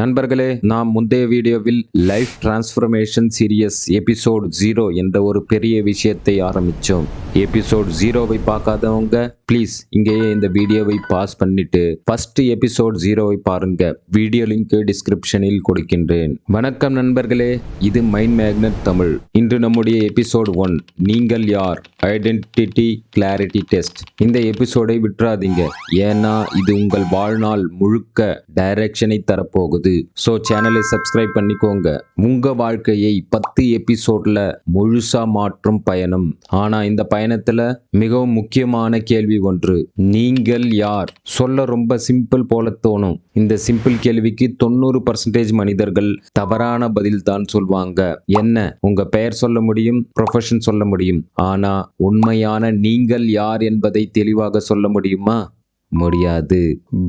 நண்பர்களே நாம் முந்தைய வீடியோவில் life transformation series episode zero என்ற ஒரு பெரிய விஷயத்தை ஆரம்பித்தோம் எபிசோட் ஜீரோவை பார்க்காதவங்க ப்ளீஸ் இங்கேயே இந்த வீடியோவை பாஸ் பண்ணிட்டு ஃபர்ஸ்ட் எபிசோட் ஜீரோவை பாருங்க. வீடியோ லிங்க் டிஸ்கிரிப்ஷனில் கொடுக்கின்றேன். வணக்கம் நண்பர்களே இது மைண்ட் மேக்னட் தமிழ். இன்று நம்முடைய எபிசோட் ஒன் நீங்கள் யார்? ஐடென்டிட்டி கிளாரிட்டி டெஸ்ட் இந்த எபிசோடை விட்டுறாதீங்க. ஏன்னா இது உங்கள் வாழ்நாள் முழுக்க டைரக்ஷனை தரப்போகுது. ஸோ சேனலை சப்ஸ்கிரைப் பண்ணிக்கோங்க. உங்க வாழ்க்கையை பத்து எபிசோட்ல முழுசா மாற்றும் பயணம். ஆனா இந்த பயணத்துல மிகவும் முக்கியமான கேள்வி ஒன்று. நீங்கள் யார்? சொல்ல ரொம்ப சிம்பிள் போல தோணும். இந்த சிம்பிள் கேள்விக்கு தொண்ணூறு பர்சன்டேஜ் மனிதர்கள் தவறான பதில் தான் சொல்வாங்க. என்ன? உங்க பெயர் சொல்ல முடியும் ப்ரொஃபஷன் சொல்ல முடியும். ஆனா உண்மையான நீங்கள் யார் என்பதை தெளிவாக சொல்ல முடியுமா? முடியாது.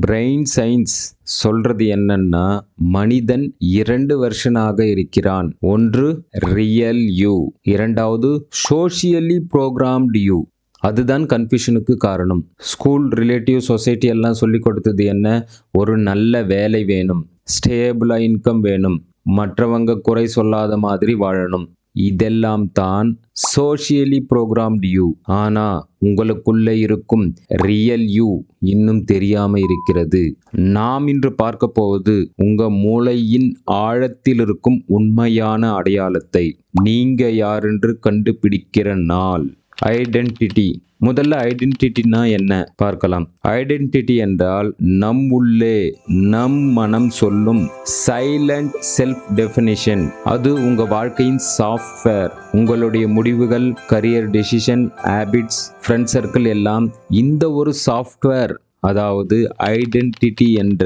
பிரெயின் சயின்ஸ் சொல்றது என்னன்னா மனிதன் இரண்டு வருஷனாக இருக்கிறான். ஒன்று ரியல் யூ இரண்டாவது சோஷியலி ப்ரோக்ராம்டு யூ அதுதான் கன்ஃபியூஷனுக்கு காரணம். ஸ்கூல் ரிலேட்டிவ் சொசைட்டி எல்லாம் சொல்லி கொடுத்தது என்ன? ஒரு நல்ல வேலை வேணும். ஸ்டேபிளாக இன்கம் வேணும். மற்றவங்க குறை சொல்லாத மாதிரி வாழணும். இதெல்லாம் தான் சோஷியலி ப்ரோக்ராம்டு யூ ஆனா உங்களுக்குள்ள இருக்கும் ரியல் யூ இன்னும் தெரியாம இருக்கிறது. நாம் இன்று பார்க்க போவது உங்க மூளையின் ஆழத்தில் இருக்கும் உண்மையான அடையாளத்தை. நீங்க யாரென்று கண்டுபிடிக்கிற நாள். ஐடென்டிட்டி முதல்ல ஐடென்டிட்டினா என்ன? பார்க்கலாம். ஐடென்டிட்டி என்றால் நம் உள்ளே நம் மனம் சொல்லும் சைலண்ட் செல்ஃப் டெஃபினிஷன் அது உங்க வாழ்க்கையின் சாஃப்ட்வேர் உங்களுடைய முடிவுகள் career decision habits friend circle எல்லாம் இந்த ஒரு சாஃப்ட்வேர் அதாவது ஐடென்டிட்டி என்ற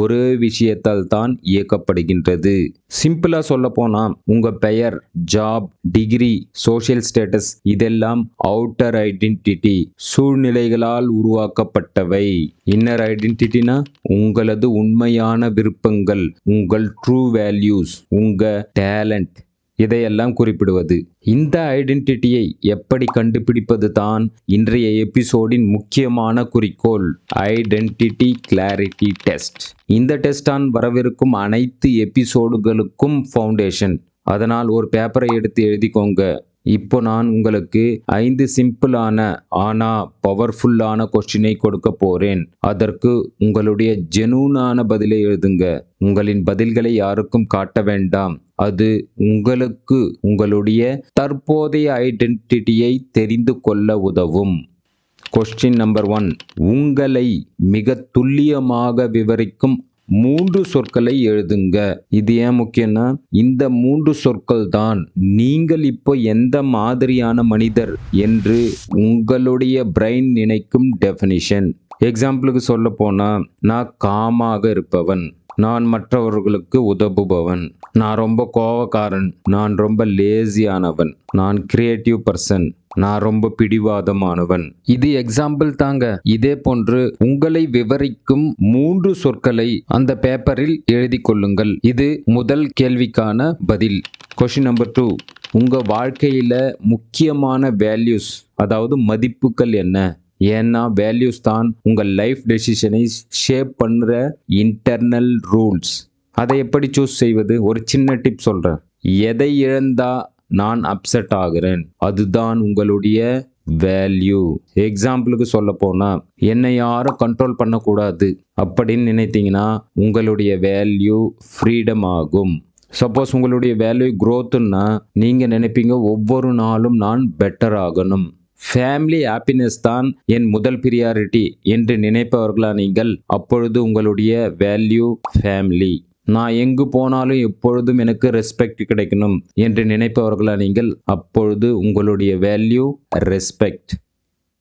ஒரே விஷயத்தால் தான் இயக்கப்படுகின்றது. சிம்பிளா சொல்ல போனா உங்க பெயர் ஜாப் டிகிரி சோஷியல் ஸ்டேட்டஸ் இதெல்லாம் அவுட்டர் ஐடென்டிட்டி சூழ்நிலைகளால் உருவாக்கப்பட்டவை. இன்னர் ஐடென்டிட்டினா உங்களது உண்மையான விருப்பங்கள் உங்கள் ட்ரூ வேல்யூஸ் உங்க டேலண்ட் இதையெல்லாம் குறிப்பிடுவது. இந்த ஐடென்டிட்டியை எப்படி கண்டுபிடிப்பது தான் இன்றைய எபிசோடின் முக்கியமான குறிக்கோள். Identity clarity test. இந்த டெஸ்டான் வரவிருக்கும் அனைத்து எபிசோடுகளுக்கும் ஃபவுண்டேஷன். அதனால் ஒரு பேப்பரை எடுத்து எழுதிக்கோங்க. இப்போ நான் உங்களுக்கு ஐந்து சிம்பிளான ஆனா பவர்ஃபுல்லான கொஸ்டினை கொடுக்க போறேன். அதற்கு உங்களுடைய ஜெனூனான பதிலை எழுதுங்க. உங்களின் பதில்களை யாருக்கும் காட்ட வேண்டாம். அது உங்களுக்கு உங்களுடைய தற்போதைய ஐடென்டிட்டியை தெரிந்து கொள்ள உதவும். கொஸ்டின் நம்பர் ஒன் உங்களை மிக துல்லியமாக விவரிக்கும் மூன்று சொற்களை எழுதுங்க. இது ஏன் முக்கியம்னா இந்த மூன்று சொற்கள் தான் நீங்கள் இப்போ எந்த மாதிரியான மனிதர் என்று உங்களுடைய பிரெயின் நினைக்கும் டெஃபினிஷன் எக்ஸாம்பிளுக்கு சொல்ல போனா நான் காமாக இருப்பவன். நான் மற்றவர்களுக்கு உதவுபவன். நான் ரொம்ப கோவக்காரன். நான் ரொம்ப லேசியானவன் நான் கிரியேட்டிவ் பர்சன் நான் ரொம்ப பிடிவாதமானவன். இது எக்ஸாம்பிள் தாங்க. இதே போன்று உங்களை விவரிக்கும் மூன்று சொற்களை அந்த பேப்பரில் எழுதி கொள்ளுங்கள். இது முதல் கேள்விக்கான பதில். கொஷின் நம்பர் டூ உங்க வாழ்க்கையில முக்கியமான வேல்யூஸ் அதாவது மதிப்புகள் என்ன? ஏன்னா வேல்யூஸ் தான் உங்கள் லைஃப் டெசிஷனை ஷேப் பண்ணுற இன்டர்னல் ரூல்ஸ் அதை எப்படி சூஸ் செய்வது? ஒரு சின்ன டிப் சொல்கிறேன் எதை இழந்தா நான் அப்செட் ஆகிறேன். அதுதான் உங்களுடைய வேல்யூ எக்ஸாம்பிளுக்கு சொல்ல போனா என்னை யாரும் கண்ட்ரோல் பண்ணக்கூடாது அப்படின்னு நினைத்தீங்கன்னா உங்களுடைய வேல்யூ ஃப்ரீடம் ஆகும். சப்போஸ் உங்களுடைய வேல்யூ க்ரோத்துன்னா நீங்கள் நினைப்பீங்க ஒவ்வொரு நாளும் நான் பெட்டர் ஆகணும். ஃபேமிலி ஹாப்பினஸ் தான் என் முதல் பிரியாரிட்டி என்று நினைப்பவர்களா நீங்கள்? அப்பொழுது உங்களுடைய வேல்யூ ஃபேமிலி நான் எங்கு போனாலும் எப்பொழுதும் எனக்கு ரெஸ்பெக்ட் கிடைக்கணும் என்று நினைப்பவர்களா நீங்கள்? அப்பொழுது உங்களுடைய வேல்யூ ரெஸ்பெக்ட்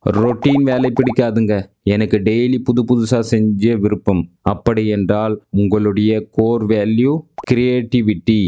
ரொட்டீன் வேலை பிடிக்காதுங்க. எனக்கு டெய்லி புது புதுசாக செஞ்ச விருப்பம். அப்படி என்றால் உங்களுடைய கோர் வேல்யூ கிரியேட்டிவிட்டி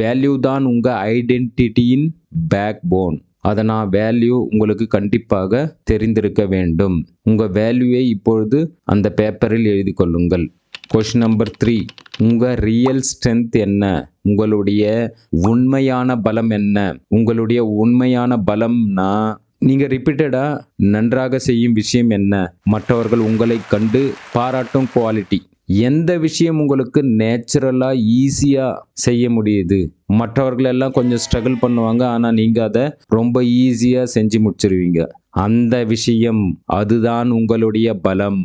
வேல்யூ தான் உங்கள் ஐடென்டிட்டியின் பேக் போன் அதனால் வேல்யூ உங்களுக்கு கண்டிப்பாக தெரிந்திருக்க வேண்டும். உங்கள் வேல்யூவை இப்பொழுது அந்த பேப்பரில் எழுதி கொள்ளுங்கள். கொஷின் நம்பர் த்ரீ உங்கள் ரியல் ஸ்ட்ரென்த் என்ன? உங்களுடைய உண்மையான பலம் என்ன? உங்களுடைய உண்மையான பலம்னா நீங்கள் ரிப்பீட்டடாக நன்றாக செய்யும் விஷயம் என்ன? மற்றவர்கள் உங்களை கண்டு பாராட்டும் குவாலிட்டி எந்த விஷயம் உங்களுக்கு நேச்சுரலாக ஈஸியாக செய்ய முடியுது? மற்றவர்கள் எல்லாம் கொஞ்சம் ஸ்ட்ரகிள் பண்ணுவாங்க ஆனால் நீங்கள் அதை ரொம்ப ஈஸியாக செஞ்சு முடிச்சிருவீங்க. அந்த விஷயம் அதுதான் உங்களுடைய பலம்.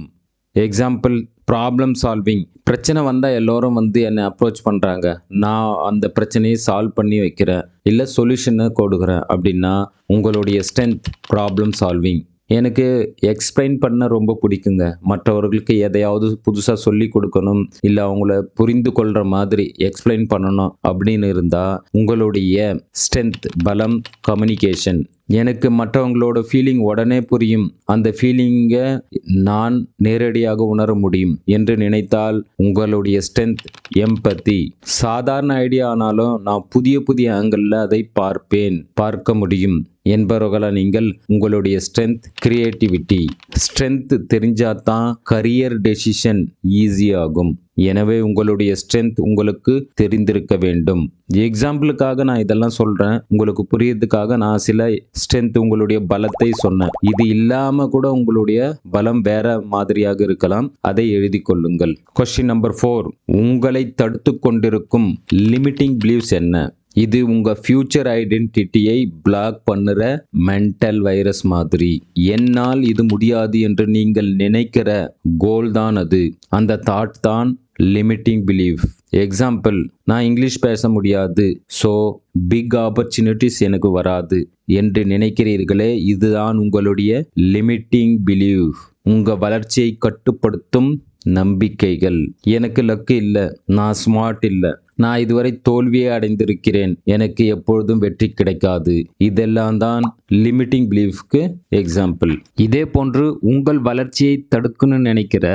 எக்ஸாம்பிள் ப்ராப்ளம் சால்விங் பிரச்சனை வந்தால் எல்லோரும் வந்து என்னை அப்ரோச் பண்ணுறாங்க நான் அந்த பிரச்சனையை சால்வ் பண்ணி வைக்கிறேன். இல்லை சொல்யூஷனை கொடுக்குறேன். அப்படின்னா உங்களுடைய ஸ்ட்ரென்த் ப்ராப்ளம் சால்விங் எனக்கு எக்ஸ்பிளைன் பண்ண ரொம்ப பிடிக்குங்க. மற்றவர்களுக்கு எதையாவது புதுசாக சொல்லி கொடுக்கணும். இல்லை அவங்கள புரிந்து கொள்கிற மாதிரி எக்ஸ்பிளைன் பண்ணணும் அப்படின்னு இருந்தால் உங்களுடைய ஸ்ட்ரென்த் பலம் கம்யூனிகேஷன் எனக்கு மற்றவங்களோட ஃபீலிங் உடனே புரியும். அந்த ஃபீலிங்கை நான் நேரடியாக உணர முடியும் என்று நினைத்தால் உங்களுடைய ஸ்ட்ரென்த் எம்பத்தி சாதாரண ஐடியா ஆனாலும் நான் புதிய புதிய ஆங்கிளில் அதை பார்ப்பேன் பார்க்க முடியும். என்பவர்களா நீங்கள்? உங்களுடைய ஸ்ட்ரென்த் கிரியேட்டிவிட்டி ஸ்ட்ரென்த் தெரிஞ்சாதான் கரியர் டெசிஷன் ஈஸியாகும் எனவே உங்களுடைய ஸ்ட்ரென்த் உங்களுக்கு தெரிந்திருக்க வேண்டும். எக்ஸாம்பிளுக்காக நான் இதெல்லாம் சொல்கிறேன் உங்களுக்கு புரியறதுக்காக நான் சில ஸ்ட்ரென்த் உங்களுடைய பலத்தை சொன்னேன். இது இல்லாமல் கூட உங்களுடைய பலம் வேற மாதிரியாக இருக்கலாம். அதை எழுதி கொள்ளுங்கள். கொஸ்டின் நம்பர் ஃபோர் உங்களை தடுத்து கொண்டிருக்கும் லிமிட்டிங் பிலீவ்ஸ் என்ன? இது உங்கள் ஃபியூச்சர் ஐடென்டிட்டியை பிளாக் பண்ணுற மென்டல் வைரஸ் மாதிரி. என்னால் இது முடியாது என்று நீங்கள் நினைக்கிற கோல் தான் அது. அந்த தாட் தான் லிமிட்டிங் பிலீஃப் எக்ஸாம்பிள் நான் இங்கிலீஷ் பேச முடியாது. ஸோ பிக் ஆப்பர்ச்சுனிட்டிஸ் எனக்கு வராது. என்று நினைக்கிறீர்களே இதுதான் உங்களுடைய லிமிட்டிங் பிலீஃப் உங்கள் வளர்ச்சியை கட்டுப்படுத்தும் நம்பிக்கைகள். எனக்கு லக்கு இல்லை. நான் ஸ்மார்ட் இல்லை. நான் இதுவரை தோல்வியை அடைந்திருக்கிறேன். எனக்கு எப்பொழுதும் வெற்றி கிடைக்காது. இதெல்லாம் தான் லிமிட்டிங் பிலீஃப்க்கு எக்ஸாம்பிள் இதே போன்று உங்கள் வளர்ச்சியை தடுக்கணும்னு நினைக்கிற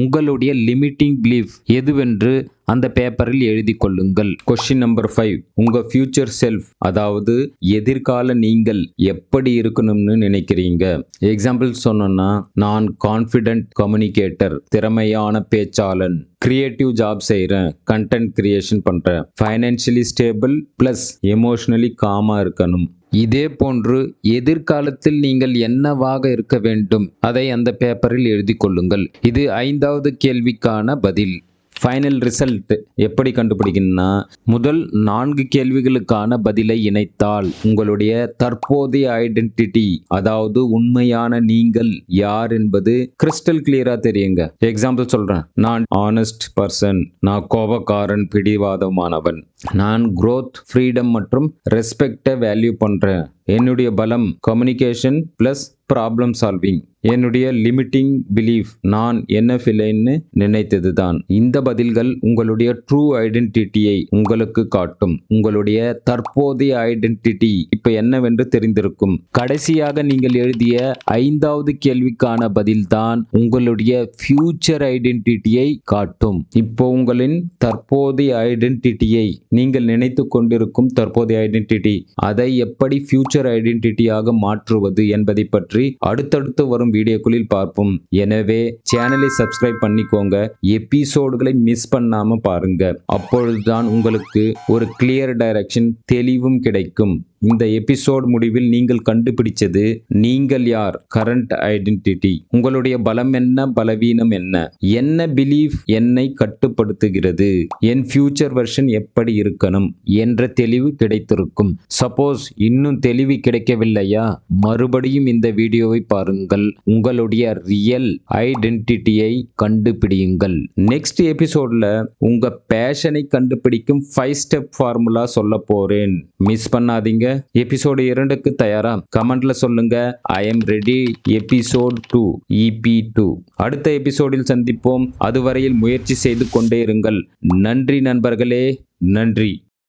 உங்களுடைய லிமிட்டிங் பிலீஃப் எதுவென்று அந்த பேப்பரில் எழுதி கொள்ளுங்கள். கொஸ்டின் நம்பர் ஃபைவ் உங்க ஃபியூச்சர் செல்ஃப் அதாவது எதிர்கால நீங்கள் எப்படி இருக்கணும்னு நினைக்கிறீங்க? எக்ஸாம்பிள் சொன்னோன்னா நான் கான்ஃபிடென்ட் கம்யூனிகேட்டர் திறமையான பேச்சாளன் கிரியேட்டிவ் ஜாப் செய்கிறேன் கண்டென்ட் கிரியேஷன் பண்ணுறேன் ஃபைனான்ஷியலி ஸ்டேபிள் ப்ளஸ் எமோஷ்னலி காமாக இருக்கணும். இதே போன்று எதிர்காலத்தில் நீங்கள் என்னவாக இருக்க வேண்டும்? அதை அந்த பேப்பரில் எழுதி கொள்ளுங்கள். இது ஐந்தாவது கேள்விக்கான பதில். ஃபைனல் ரிசல்ட் எப்படி கண்டுபிடிக்கணும்னா முதல் நான்கு கேள்விகளுக்கான பதிலை இணைத்தால் உங்களுடைய தற்போதைய ஐடென்டிட்டி அதாவது உண்மையான நீங்கள் யார் என்பது கிறிஸ்டல் கிளியரா தெரியுங்க. எக்ஸாம்பிள் சொல்றேன். நான் ஆனஸ்ட் பர்சன் நான் கோபக்காரன் பிடிவாதமானவன். நான் குரோத் ஃப்ரீடம் மற்றும் ரெஸ்பெக்டை வேல்யூ பண்றேன். என்னுடைய பலம் கம்யூனிகேஷன் ப்ளஸ் ப்ராப்ளம் சால்விங் என்னுடைய லிமிட்டிங் பிலீஃப் நான் என்ன ஃபிலைன்னு நினைத்தது தான் இந்த பதில்கள் உங்களுடைய ட்ரூ ஐடென்டிட்டியை உங்களுக்கு காட்டும். உங்களுடைய தற்போதைய ஐடென்டிட்டி இப்போ என்னவென்று தெரிந்திருக்கும். கடைசியாக நீங்கள் எழுதிய ஐந்தாவது கேள்விக்கான பதில்தான் உங்களுடைய ஃபியூச்சர் ஐடென்டிட்டியை காட்டும். இப்போ உங்களின் தற்போதைய ஐடென்டிட்டியை நீங்கள் நினைத்து கொண்டிருக்கும் தற்போதைய ஐடென்டிட்டி அதை எப்படி ஃபியூச்சர் ஐடென்டிட்டியாக மாற்றுவது என்பதை பற்றி அடுத்தடுத்து வரும் வீடியோக்களில் பார்ப்போம். எனவே சேனலை சப்ஸ்கிரைப் பண்ணிக்கோங்க. எபிசோடுகளை மிஸ் பண்ணாம பாருங்க. அப்பொழுதுதான் உங்களுக்கு ஒரு கிளியர் டைரக்ஷன் தெளிவும் கிடைக்கும். இந்த எபிசோட் முடிவில் நீங்கள் கண்டுபிடிச்சது நீங்கள் யார்? கரண்ட் ஐடென்டிட்டி உங்களுடைய பலம் என்ன? பலவீனம் என்ன? என்ன பிலீஃப் என்னை கட்டுப்படுத்துகிறது? என் ஃபியூச்சர் வெர்ஷன் எப்படி இருக்கணும்? என்ற தெளிவு கிடைத்திருக்கும். சப்போஸ் இன்னும் தெளிவு கிடைக்கவில்லையா? மறுபடியும் இந்த வீடியோவை பாருங்கள். உங்களுடைய ரியல் ஐடென்டிட்டியை கண்டுபிடியுங்கள். நெக்ஸ்ட் எபிசோட்ல உங்க பேஷனை கண்டுபிடிக்கும் ஃபைவ் ஸ்டெப் ஃபார்முலா சொல்ல போறேன். மிஸ் பண்ணாதீங்க. எபிசோடு இரண்டுக்கு தயாரா? கமெண்ட்ல சொல்லுங்க. I am ready episode two EP two அடுத்த எபிசோடில் சந்திப்போம். அதுவரையில் முயற்சி செய்து கொண்டே இருங்கள். நன்றி நண்பர்களே. நன்றி.